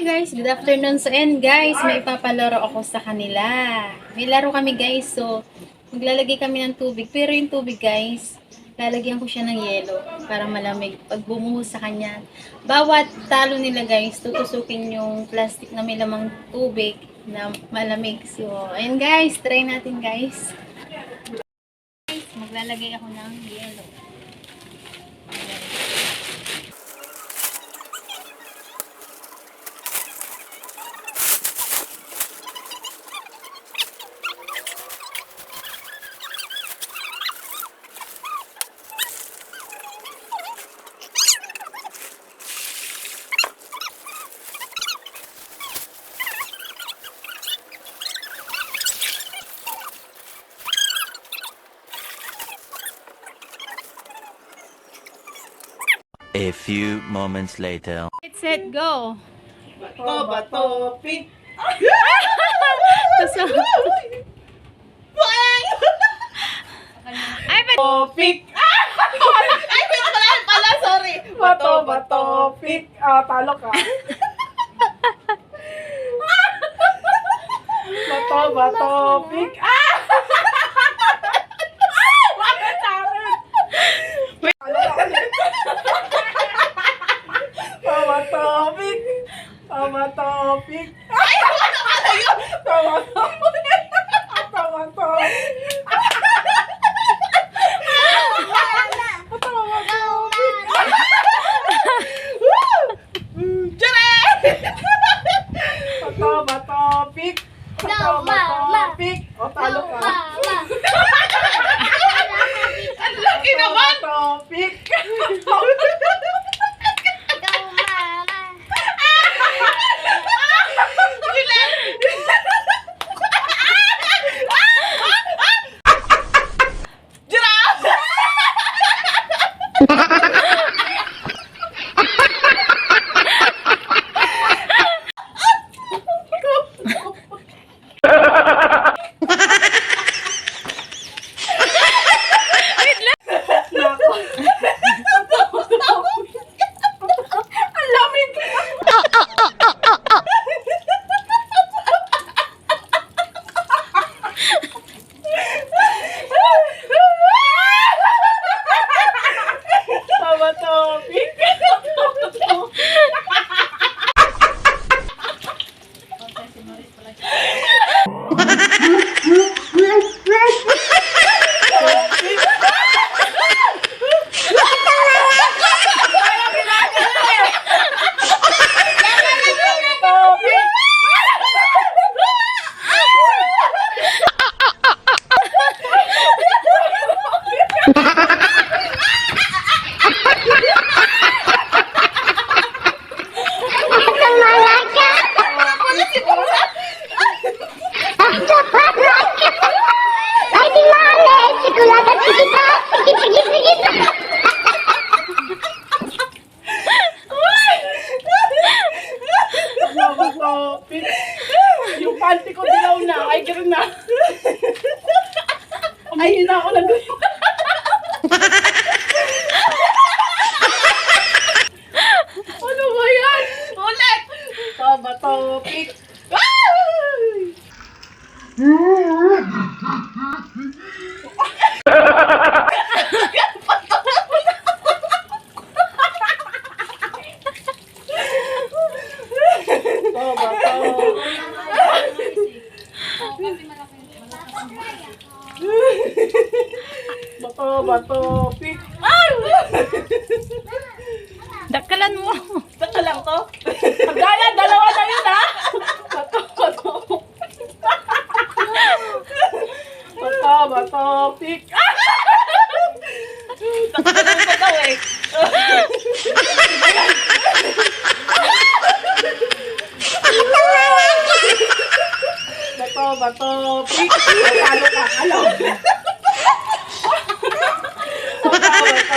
Hey guys, good afternoon. So, and guys, may ipapalaro ako sa kanila. May laro kami guys, so maglalagay kami ng tubig. Pero yung tubig guys, lalagyan ko siya ng yelo para malamig. Pag bumuhos sa kanya, bawat talo nila guys, tutusukin yung plastic na may lamang tubig na malamig. So, ayun guys, try natin. Guys, maglalagay ako ng yelo. A few moments later. Get set, go! Bato, bato, pink. Tapos, ay, but, Topic. Ay, wait pala, pala, sorry. Bato, bato, pick. Ah, talo ka. bato, bato, pick. Ah! Hahaha To. Yung panty ko dilaw na. Ay, gano'n na. Ay, na ako nag Ano ba yan? Ulit! Tama to. Pick. Ay! Tama to. Bato, bato, pick. Ay! dakalan mo. Saka lang to. Gaya, dalawa na yun ha. Bato, bato. Bato, bato, pick. Na lang daw eh. Bato, bato, pick. Talo ka, alam. Bato, bato, pick.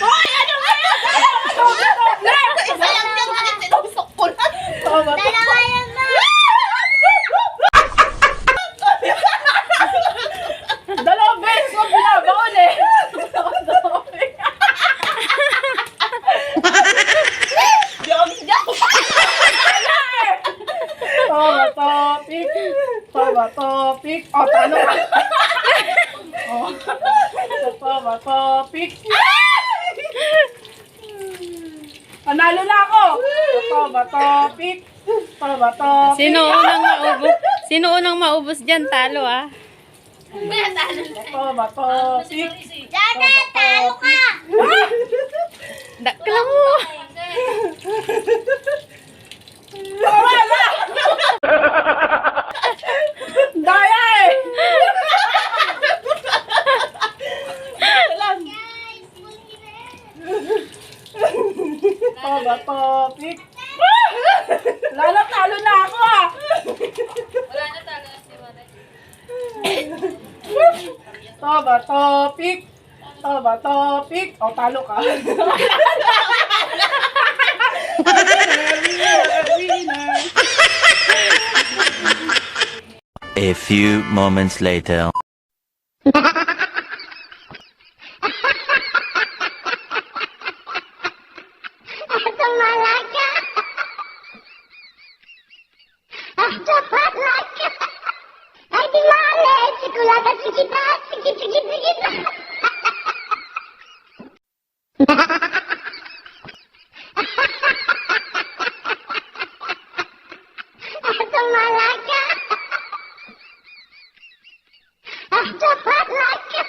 Hoy, ano ba yan? Sayang yan, tinusok ko lang. Tama, Dalawa yan na! Tama topic. Tama topic. Oh, talo ka. oh. Tama topic. Panalo na ako. Tama topic. Tama topic. Sino unang maubos? Sino unang maubos dyan? Talo ah. Tama topic. Dada, talo ka! Dakla mo. Daya eh. Tama topic. Lalo talo na ako ah. Tama topic. Tama topic. O, talo ka. Winner. A few moments later. Ito malaga! Ito malaga! Ay, di kulaka sekitar sikit sikit sikit. Atau malaka. Atau malaka.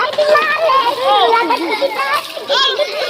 Atau malaka. Kulaka sekitar.